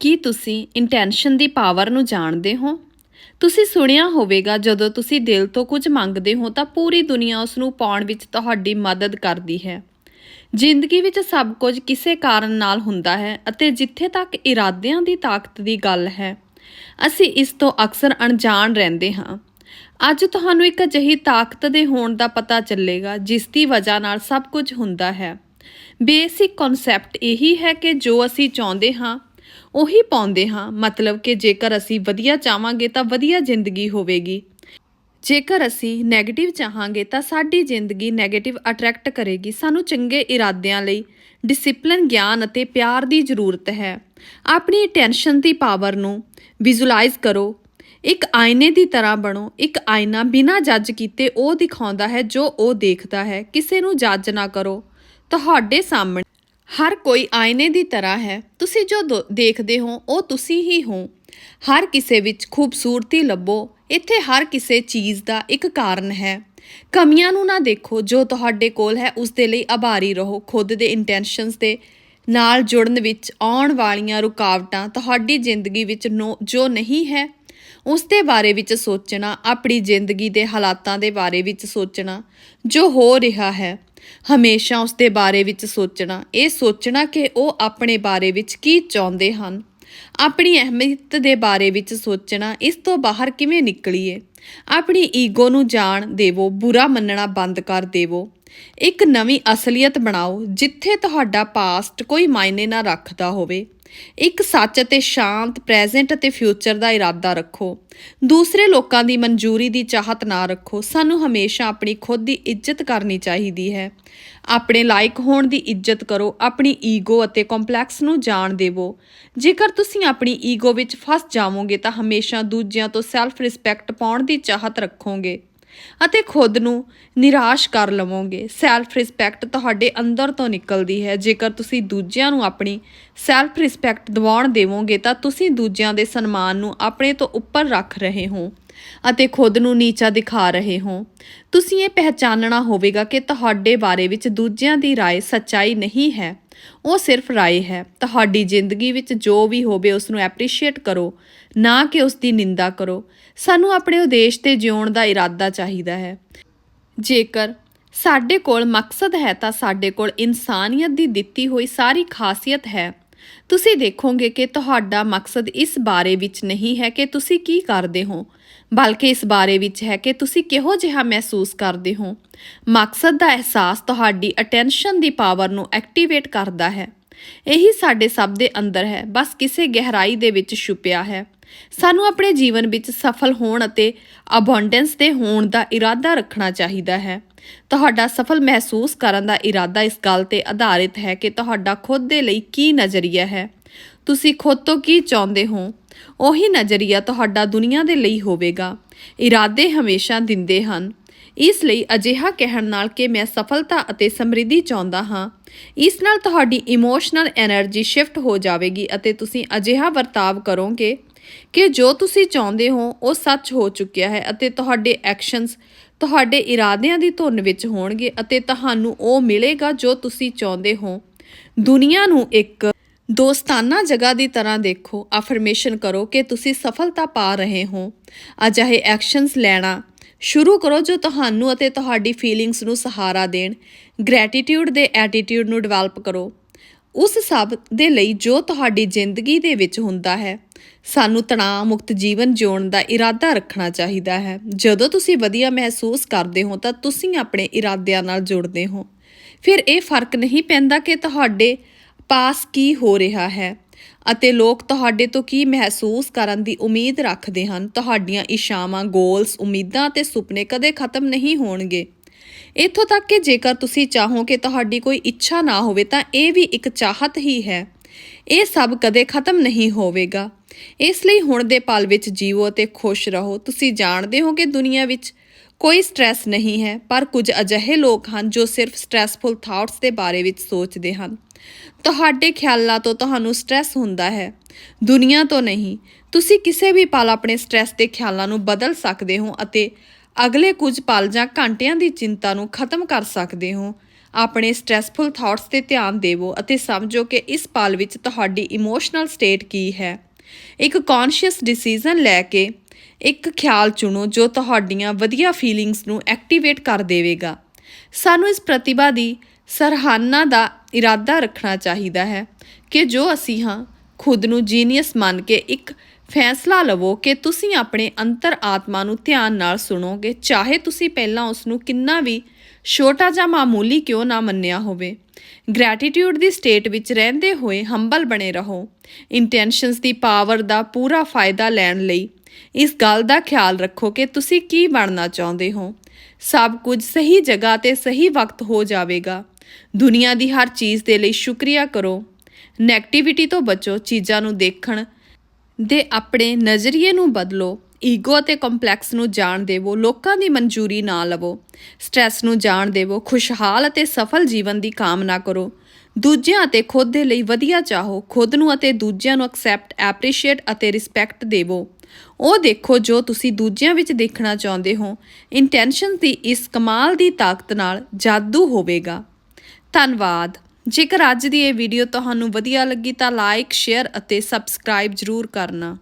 ਕੀ ਤੁਸੀਂ ਇੰਟੈਂਸ਼ਨ ਦੀ ਪਾਵਰ ਨੂੰ ਜਾਣਦੇ ਹੋ? ਤੁਸੀਂ ਸੁਣਿਆ ਹੋਵੇਗਾ, ਜਦੋਂ ਤੁਸੀਂ ਦਿਲ ਤੋਂ ਕੁਝ ਮੰਗਦੇ ਹੋ ਤਾਂ ਪੂਰੀ ਦੁਨੀਆ ਉਸ ਨੂੰ ਪਾਉਣ ਵਿੱਚ ਤੁਹਾਡੀ ਮਦਦ ਕਰਦੀ ਹੈ। ਜ਼ਿੰਦਗੀ ਵਿੱਚ ਸਭ ਕੁਝ ਕਿਸੇ ਕਾਰਨ ਨਾਲ ਹੁੰਦਾ ਹੈ ਅਤੇ ਜਿੱਥੇ ਤੱਕ ਇਰਾਦਿਆਂ ਦੀ ਤਾਕਤ ਦੀ ਗੱਲ ਹੈ, ਅਸੀਂ ਇਸ ਤੋਂ ਅਕਸਰ ਅਣਜਾਣ ਰਹਿੰਦੇ ਹਾਂ। ਅੱਜ ਤੁਹਾਨੂੰ ਇੱਕ ਅਜਿਹੀ ਤਾਕਤ ਦੇ ਹੋਣ ਦਾ ਪਤਾ ਚੱਲੇਗਾ, ਜਿਸ ਦੀ ਵਜ੍ਹਾ ਨਾਲ ਸਭ ਕੁਝ ਹੁੰਦਾ ਹੈ। ਬੇਸਿਕ ਕਨਸੈਪਟ ਇਹੀ ਹੈ ਕਿ ਜੋ ਅਸੀਂ ਚਾਹੁੰਦੇ ਹਾਂ ਉਹੀ ਪਾਉਂਦੇ ਹਾਂ। ਮਤਲਬ ਕਿ ਜੇਕਰ ਅਸੀਂ ਵਧੀਆ ਚਾਹਾਂਗੇ ਤਾਂ ਵਧੀਆ ਜ਼ਿੰਦਗੀ ਹੋਵੇਗੀ। ਜੇਕਰ ਅਸੀਂ 네ਗੇਟਿਵ ਚਾਹਾਂਗੇ ਤਾਂ ਸਾਡੀ ਜ਼ਿੰਦਗੀ 네ਗੇਟਿਵ ਅਟਰੈਕਟ ਕਰੇਗੀ। ਸਾਨੂੰ ਚੰਗੇ ਇਰਾਦਿਆਂ ਲਈ ਡਿਸਪਲਿਨ ਗਿਆਨ ਅਤੇ ਪਿਆਰ ਦੀ ਜ਼ਰੂਰਤ ਹੈ। ਆਪਣੀ ਟੈਨਸ਼ਨ ਦੀ ਪਾਵਰ ਨੂੰ ਵਿਜ਼ੂਅਲਾਈਜ਼ ਕਰੋ। ਇੱਕ ਆਇਨੇ ਦੀ ਤਰ੍ਹਾਂ ਬਣੋ। ਇੱਕ ਆਇਨਾ ਬਿਨਾਂ ਜੱਜ ਕੀਤੇ ਉਹ ਦਿਖਾਉਂਦਾ ਹੈ, ਜੋ ਉਹ ਦੇਖਦਾ ਹੈ। ਕਿਸੇ ਨੂੰ ਜੱਜ ਨਾ ਕਰੋ। ਤੁਹਾਡੇ ਸਾਹਮਣੇ ਹਰ ਕੋਈ ਆਇਨੇ ਦੀ ਤਰ੍ਹਾਂ ਹੈ। ਤੁਸੀਂ ਜੋ ਦੋ- ਦੇਖਦੇ ਹੋ, ਉਹ ਤੁਸੀਂ ਹੀ ਹੋ। ਹਰ ਕਿਸੇ ਵਿੱਚ ਖੂਬਸੂਰਤੀ ਲੱਭੋ। ਇੱਥੇ ਹਰ ਕਿਸੇ ਚੀਜ਼ ਦਾ ਇੱਕ ਕਾਰਨ ਹੈ। ਕਮੀਆਂ ਨੂੰ ਨਾ ਦੇਖੋ। ਜੋ ਤੁਹਾਡੇ ਕੋਲ ਹੈ, ਉਸ ਦੇ ਲਈ ਆਭਾਰੀ ਰਹੋ। ਖੁਦ ਦੇ ਇੰਟੈਂਸ਼ਨਸ ਦੇ ਨਾਲ ਜੁੜਨ ਵਿੱਚ ਆਉਣ ਵਾਲੀਆਂ ਰੁਕਾਵਟਾਂ, ਤੁਹਾਡੀ ਜ਼ਿੰਦਗੀ ਵਿੱਚ ਨੋ- ਜੋ ਨਹੀਂ ਹੈ ਉਸ ਦੇ ਬਾਰੇ ਵਿੱਚ ਸੋਚਣਾ, ਆਪਣੀ ਜ਼ਿੰਦਗੀ ਦੇ ਹਾਲਾਤਾਂ ਦੇ ਬਾਰੇ ਵਿੱਚ ਸੋਚਣਾ, ਜੋ ਹੋ ਰਿਹਾ ਹੈ, ਹਮੇਸ਼ਾ ਉਸ ਦੇ ਬਾਰੇ ਵਿੱਚ ਸੋਚਣਾ। ਇਹ ਸੋਚਣਾ ਕਿ ਉਹ ਆਪਣੇ ਬਾਰੇ ਵਿੱਚ ਕੀ ਚਾਹੁੰਦੇ ਹਨ। ਆਪਣੀ ਅਹਿਮੀਅਤ ਦੇ ਬਾਰੇ ਵਿੱਚ ਸੋਚਣਾ, ਇਸ ਤੋਂ ਬਾਹਰ ਕਿਵੇਂ ਨਿਕਲੀਏ? ਆਪਣੀ ਈਗੋ ਨੂੰ ਜਾਣ ਦੇਵੋ, ਬੁਰਾ ਮੰਨਣਾ ਬੰਦ ਕਰ ਦੇਵੋ। ਇੱਕ ਨਵੀਂ ਅਸਲੀਅਤ ਬਣਾਓ, ਜਿੱਥੇ ਤੁਹਾਡਾ ਪਾਸਟ ਕੋਈ ਮਾਇਨੇ ਨਾ ਰੱਖਦਾ ਹੋਵੇ। ਇੱਕ ਸੱਚ ਅਤੇ ਸ਼ਾਂਤ ਪ੍ਰੈਜ਼ੈਂਟ ਅਤੇ ਫਿਊਚਰ ਦਾ ਇਰਾਦਾ ਰੱਖੋ। ਦੂਸਰੇ ਲੋਕਾਂ ਦੀ ਮਨਜ਼ੂਰੀ ਦੀ ਚਾਹਤ ਨਾ ਰੱਖੋ। ਸਾਨੂੰ ਹਮੇਸ਼ਾ ਆਪਣੀ ਖੁਦ ਦੀ ਇੱਜ਼ਤ ਕਰਨੀ ਚਾਹੀਦੀ ਹੈ। ਆਪਣੇ ਲਾਇਕ ਹੋਣ ਦੀ ਇੱਜ਼ਤ ਕਰੋ। ਆਪਣੀ ਈਗੋ ਅਤੇ ਕੰਪਲੈਕਸ ਨੂੰ ਜਾਣ ਦੇਵੋ। ਜੇਕਰ ਤੁਸੀਂ ਆਪਣੀ ਈਗੋ ਵਿੱਚ ਫਸ ਜਾਵੋਗੇ ਤਾਂ ਹਮੇਸ਼ਾ ਦੂਜਿਆਂ ਤੋਂ ਸੈਲਫ ਰਿਸਪੈਕਟ ਪਾਉਣ ਦੀ ਚਾਹਤ ਰੱਖੋਗੇ। ਅਤੇ ਖੁਦ ਨੂੰ ਨਿਰਾਸ਼ ਕਰ ਲਵੋਗੇ। ਸੈਲਫ ਰਿਸਪੈਕਟ ਤੁਹਾਡੇ ਅੰਦਰ ਤੋਂ ਨਿਕਲਦੀ ਹੈ। ਜੇਕਰ ਤੁਸੀਂ ਦੂਜਿਆਂ ਨੂੰ ਆਪਣੀ ਸੈਲਫ ਰਿਸਪੈਕਟ ਦਿਵਾਉਣ ਦੇਵੋਗੇ, ਤਾਂ ਤੁਸੀਂ ਦੂਜਿਆਂ ਦੇ ਸਨਮਾਨ ਨੂੰ ਆਪਣੇ ਤੋਂ ਉੱਪਰ ਰੱਖ ਰਹੇ ਹੋ। ਅਤੇ ਖੁਦ ਨੂੰ ਨੀਚਾ ਦਿਖਾ ਰਹੇ ਹੋ ਤੁਸੀਂ ਇਹ ਪਹਿਚਾਨਣਾ ਹੋਵੇਗਾ ਕਿ ਤੁਹਾਡੇ ਬਾਰੇ ਵਿੱਚ ਦੂਜਿਆਂ ਦੀ رائے ਸੱਚਾਈ ਨਹੀਂ ਹੈ ਉਹ ਸਿਰਫ ਰਾਏ ਹੈ ਤੁਹਾਡੀ ਜ਼ਿੰਦਗੀ ਵਿੱਚ ਜੋ ਵੀ ਹੋਵੇ ਉਸ ਨੂੰ ਐਪਰੀਸ਼ੀਏਟ ਕਰੋ ਨਾ ਕਿ ਉਸ ਦੀ ਨਿੰਦਾ ਕਰੋ ਸਾਨੂੰ ਆਪਣੇ ਉਦੇਸ਼ ਤੇ ਜਿਉਣ ਦਾ ਇਰਾਦਾ ਚਾਹੀਦਾ ਹੈ ਜੇਕਰ ਸਾਡੇ ਕੋਲ ਮਕਸਦ ਹੈ ਤਾਂ ਸਾਡੇ ਕੋਲ ਇਨਸਾਨੀਅਤ ਦੀ ਦਿੱਤੀ ਹੋਈ ਸਾਰੀ ਖਾਸੀਅਤ ਹੈ ਤੁਸੀਂ ਦੇਖੋਗੇ ਕਿ ਤੁਹਾਡਾ ਮਕਸਦ ਇਸ ਬਾਰੇ ਵਿੱਚ ਨਹੀਂ ਹੈ ਕਿ ਤੁਸੀਂ ਕੀ ਕਰਦੇ ਹੋ, ਬਲਕਿ ਇਸ ਬਾਰੇ ਵਿੱਚ ਹੈ ਕਿ ਤੁਸੀਂ ਕਿਹੋ ਜਿਹਾ ਮਹਿਸੂਸ ਕਰਦੇ ਹੋ। ਮਕਸਦ ਦਾ ਅਹਿਸਾਸ ਤੁਹਾਡੀ ਅਟੈਂਸ਼ਨ ਦੀ ਪਾਵਰ ਨੂੰ ਐਕਟੀਵੇਟ ਕਰਦਾ ਹੈ। ਇਹੀ ਸਾਡੇ ਸਭ ਦੇ ਅੰਦਰ ਹੈ, ਬਸ ਕਿਸੇ ਗਹਿਰਾਈ ਦੇ ਵਿੱਚ ਛੁਪਿਆ ਹੈ। ਸਾਨੂੰ ਆਪਣੇ ਜੀਵਨ ਵਿੱਚ ਸਫਲ ਹੋਣ ਅਤੇ ਅਬੰਡੈਂਸ ਦੇ ਹੋਣ ਦਾ ਇਰਾਦਾ ਰੱਖਣਾ ਚਾਹੀਦਾ ਹੈ। ਤੁਹਾਡਾ ਸਫਲ ਮਹਿਸੂਸ ਕਰਨ ਦਾ ਇਰਾਦਾ ਇਸ ਗੱਲ ਤੇ ਆਧਾਰਿਤ ਹੈ ਕਿ ਤੁਹਾਡਾ ਖੁਦ ਦੇ ਲਈ ਕੀ ਨਜ਼ਰੀਆ ਹੈ। ਤੁਸੀਂ ਖੁਦ ਤੋਂ ਕੀ ਚਾਹੁੰਦੇ ਹੋ? ਉਹੀ ਨਜ਼ਰੀਆ ਤੁਹਾਡਾ ਦੁਨੀਆ ਦੇ ਲਈ ਹੋਵੇਗਾ। ਇਰਾਦੇ ਹਮੇਸ਼ਾ ਦਿੰਦੇ ਹਨ। ਇਸ ਲਈ ਅਜਿਹਾ ਕਹਿਣ ਨਾਲ ਕਿ ਮੈਂ ਸਫਲਤਾ ਅਤੇ ਸਮਰਿੱਧੀ ਚਾਹੁੰਦਾ ਹਾਂ। ਇਸ ਨਾਲ ਤੁਹਾਡੀ ਇਮੋਸ਼ਨਲ એનર્ਜੀ ਸ਼ਿਫਟ ਹੋ ਜਾਵੇਗੀ ਅਤੇ ਤੁਸੀਂ ਅਜਿਹਾ ਵਰਤਾਵ ਕਰੋਗੇ ਕਿ ਜੋ ਤੁਸੀਂ ਚਾਹੁੰਦੇ ਹੋ, ਉਹ ਸੱਚ ਹੋ ਚੁੱਕਿਆ ਹੈ ਅਤੇ ਤੁਹਾਡੇ ਐਕਸ਼ਨਸ ਤੁਹਾਡੇ ਇਰਾਦਿਆਂ ਦੀ ਧੁਨ ਵਿੱਚ ਹੋਣਗੇ ਅਤੇ ਤੁਹਾਨੂੰ ਉਹ ਮਿਲੇਗਾ ਜੋ ਤੁਸੀਂ ਚਾਹੁੰਦੇ ਹੋ। ਦੁਨੀਆ ਨੂੰ ਇੱਕ ਦੋਸਤਾਨਾ ਜਗ੍ਹਾ ਦੀ ਤਰ੍ਹਾਂ ਦੇਖੋ। ਅਫਰਮੇਸ਼ਨ ਕਰੋ ਕਿ ਤੁਸੀਂ ਸਫਲਤਾ ਪਾ ਰਹੇ ਹੋ। ਅਜਿਹੇ ਐਕਸ਼ਨਸ ਲੈਣਾ ਸ਼ੁਰੂ ਕਰੋ ਜੋ ਤੁਹਾਨੂੰ ਅਤੇ ਤੁਹਾਡੀ ਫੀਲਿੰਗਸ ਨੂੰ ਸਹਾਰਾ ਦੇਣ। ਗ੍ਰੈਟੀਟਿਊਡ ਦੇ ਐਟੀਟਿਊਡ ਨੂੰ ਡਿਵੈਲਪ ਕਰੋ। ਉਸ ਸਭ ਦੇ ਲਈ ਜੋ ਤੁਹਾਡੀ ਜ਼ਿੰਦਗੀ ਦੇ ਵਿੱਚ ਹੁੰਦਾ ਹੈ, ਸਾਨੂੰ ਤਣਾਅ ਮੁਕਤ ਜੀਵਨ ਜਿਉਣ ਦਾ ਇਰਾਦਾ ਰੱਖਣਾ ਚਾਹੀਦਾ ਹੈ। ਜਦੋਂ ਤੁਸੀਂ ਵਧੀਆ ਮਹਿਸੂਸ ਕਰਦੇ ਹੋ, ਤਾਂ ਤੁਸੀਂ ਆਪਣੇ ਇਰਾਦਿਆਂ ਨਾਲ ਜੁੜਦੇ ਹੋ। ਫਿਰ ਇਹ ਫ਼ਰਕ ਨਹੀਂ ਪੈਂਦਾ ਕਿ ਤੁਹਾਡੇ ਪਾਸ ਕੀ ਹੋ ਰਿਹਾ ਹੈ। ਅਤੇ ਲੋਕ ਤੁਹਾਡੇ ਤੋਂ ਕੀ ਮਹਿਸੂਸ ਕਰਨ ਦੀ ਉਮੀਦ ਰੱਖਦੇ ਹਨ? ਤੁਹਾਡੀਆਂ ਇਸ਼ਾਵਾਂ ਗੋਲਸ ਉਮੀਦਾਂ ਤੇ ਸੁਪਨੇ ਕਦੇ ਖਤਮ ਨਹੀਂ ਹੋਣਗੇ। ਇੱਥੋਂ ਤੱਕ ਕਿ ਜੇਕਰ ਤੁਸੀਂ ਚਾਹੋ ਕਿ ਤੁਹਾਡੀ ਕੋਈ ਇੱਛਾ ਨਾ ਹੋਵੇ, ਤਾਂ ਇਹ ਵੀ ਇੱਕ ਚਾਹਤ ਹੀ ਹੈ। ਇਹ ਸਭ ਕਦੇ ਖਤਮ ਨਹੀਂ ਹੋਵੇਗਾ। ਇਸ ਲਈ ਹੁਣ ਦੇ ਪਲ ਵਿੱਚ ਜੀਵੋ ਅਤੇ ਖੁਸ਼ ਰਹੋ। ਤੁਸੀਂ ਜਾਣਦੇ ਹੋ ਕਿ ਦੁਨੀਆ ਵਿੱਚ ਕੋਈ ਸਟ੍ਰੈਸ ਨਹੀਂ ਹੈ, ਪਰ ਕੁਝ ਅਜਿਹੇ ਲੋਕ ਹਨ ਜੋ ਸਿਰਫ ਸਟ੍ਰੈਸਫੁਲ ਥਾਟਸ ਦੇ ਬਾਰੇ ਵਿੱਚ ਸੋਚਦੇ ਹਨ। ਤੁਹਾਡੇ ਖਿਆਲਾਂ ਤੋਂ ਤੁਹਾਨੂੰ ਸਟ੍ਰੈਸ ਹੁੰਦਾ ਹੈ। ਦੁਨੀਆ ਤੋਂ ਨਹੀਂ, ਤੁਸੀਂ ਕਿਸੇ ਵੀ ਪਲ ਆਪਣੇ ਸਟ੍ਰੈਸ ਦੇ ਖਿਆਲਾਂ ਨੂੰ ਬਦਲ ਸਕਦੇ ਹੋ ਅਤੇ ਅਗਲੇ ਕੁਝ ਪਲ ਜਾਂ ਘੰਟਿਆਂ ਦੀ ਚਿੰਤਾ ਨੂੰ ਖਤਮ ਕਰ ਸਕਦੇ ਹੋ। ਆਪਣੇ ਸਟ੍ਰੈਸਫੁਲ ਥਾਟਸ ਤੇ ਧਿਆਨ ਦੇਵੋ ਅਤੇ ਸਮਝੋ ਕਿ ਇਸ ਪਲ ਵਿੱਚ ਤੁਹਾਡੀ ਇਮੋਸ਼ਨਲ ਸਟੇਟ ਕੀ ਹੈ। ਇੱਕ ਕੌਨਸ਼ੀਅਸ ਡਿਸੀਜਨ ਲੈ ਕੇ ਇੱਕ ਖਿਆਲ ਚੁਣੋ ਜੋ ਤੁਹਾਡੀਆਂ ਵਧੀਆ ਫੀਲਿੰਗਸ ਨੂੰ ਐਕਟੀਵੇਟ ਕਰ ਦੇਵੇਗਾ। ਸਾਨੂੰ ਇਸ ਪ੍ਰਤਿਭਾ ਦੀ ਸਰਹਾਨਾ ਦਾ ਇਰਾਦਾ ਰੱਖਣਾ ਚਾਹੀਦਾ ਹੈ ਕਿ ਜੋ ਅਸੀਂ ਹਾਂ, ਖੁਦ ਨੂੰ ਜੀਨੀਅਸ ਮੰਨ ਕੇ ਇੱਕ ਫੈਸਲਾ ਲਵੋ ਕਿ ਤੁਸੀਂ ਆਪਣੇ ਅੰਤਰ ਆਤਮਾ ਨੂੰ ਧਿਆਨ ਨਾਲ ਸੁਣੋਗੇ, ਚਾਹੇ ਤੁਸੀਂ ਪਹਿਲਾਂ ਉਸ ਨੂੰ ਕਿੰਨਾ ਵੀ ਛੋਟਾ ਜਾਂ ਮਾਮੂਲੀ ਕਿਉਂ ਨਾ ਮੰਨਿਆ ਹੋਵੇ। ਗ੍ਰੈਟੀਟਿਊਡ ਦੀ ਸਟੇਟ ਵਿੱਚ ਰਹਿੰਦੇ ਹੋਏ ਹੰਬਲ ਬਣੇ ਰਹੋ। ਇੰਟੈਂਸ਼ਨਸ ਦੀ ਪਾਵਰ ਦਾ ਪੂਰਾ ਫਾਇਦਾ ਲੈਣ ਲਈ ਇਸ ਗੱਲ ਦਾ ਖਿਆਲ ਰੱਖੋ ਕਿ ਤੁਸੀਂ ਕੀ ਬਣਨਾ ਚਾਹੁੰਦੇ ਹੋ। ਸਭ ਕੁਝ ਸਹੀ ਜਗ੍ਹਾ ਤੇ ਸਹੀ ਵਕਤ ਹੋ ਜਾਵੇਗਾ। ਦੁਨੀਆ ਦੀ ਹਰ ਚੀਜ਼ ਦੇ ਲਈ ਸ਼ੁਕਰੀਆ ਕਰੋ। ਨੈਗੇਟਿਵਿਟੀ ਤੋਂ ਬਚੋ, ਚੀਜ਼ਾਂ ਨੂੰ ਦੇਖਣ ਦੇ ਆਪਣੇ ਨਜ਼ਰੀਏ ਨੂੰ ਬਦਲੋ ਈਗੋ ਅਤੇ ਕੰਪਲੈਕਸ ਨੂੰ ਜਾਣ ਦੇਵੋ, ਲੋਕਾਂ ਦੀ ਮਨਜ਼ੂਰੀ ਨਾ ਲਵੋ ਸਟ੍ਰੈਸ ਨੂੰ ਜਾਣ ਦੇਵੋ, ਖੁਸ਼ਹਾਲ ਅਤੇ ਸਫਲ ਜੀਵਨ ਦੀ ਕਾਮਨਾ ਕਰੋ। ਦੂਜਿਆਂ ਅਤੇ ਖੁਦ ਦੇ ਲਈ ਵਧੀਆ ਚਾਹੋ, ਖੁਦ ਨੂੰ ਅਤੇ ਦੂਜਿਆਂ ਨੂੰ ਐਕਸੈਪਟ ਐਪਰੀਸ਼ੀਏਟ ਅਤੇ ਰਿਸਪੈਕਟ ਦੇਵੋ। ਉਹ ਦੇਖੋ ਜੋ ਤੁਸੀਂ ਦੂਜਿਆਂ ਵਿੱਚ ਦੇਖਣਾ ਚਾਹੁੰਦੇ ਹੋ। ਇੰਟੈਂਸ਼ਨ ਦੀ ਇਸ ਕਮਾਲ ਦੀ ਤਾਕਤ ਨਾਲ ਜਾਦੂ ਹੋਵੇਗਾ। ਧੰਨਵਾਦ। ਜੇਕਰ ਅੱਜ ਦੀ ਇਹ ਵੀਡੀਓ ਤੁਹਾਨੂੰ ਵਧੀਆ ਲੱਗੀ ਤਾਂ ਲਾਈਕ ਸ਼ੇਅਰ ਅਤੇ ਸਬਸਕ੍ਰਾਈਬ ਜ਼ਰੂਰ ਕਰਨਾ।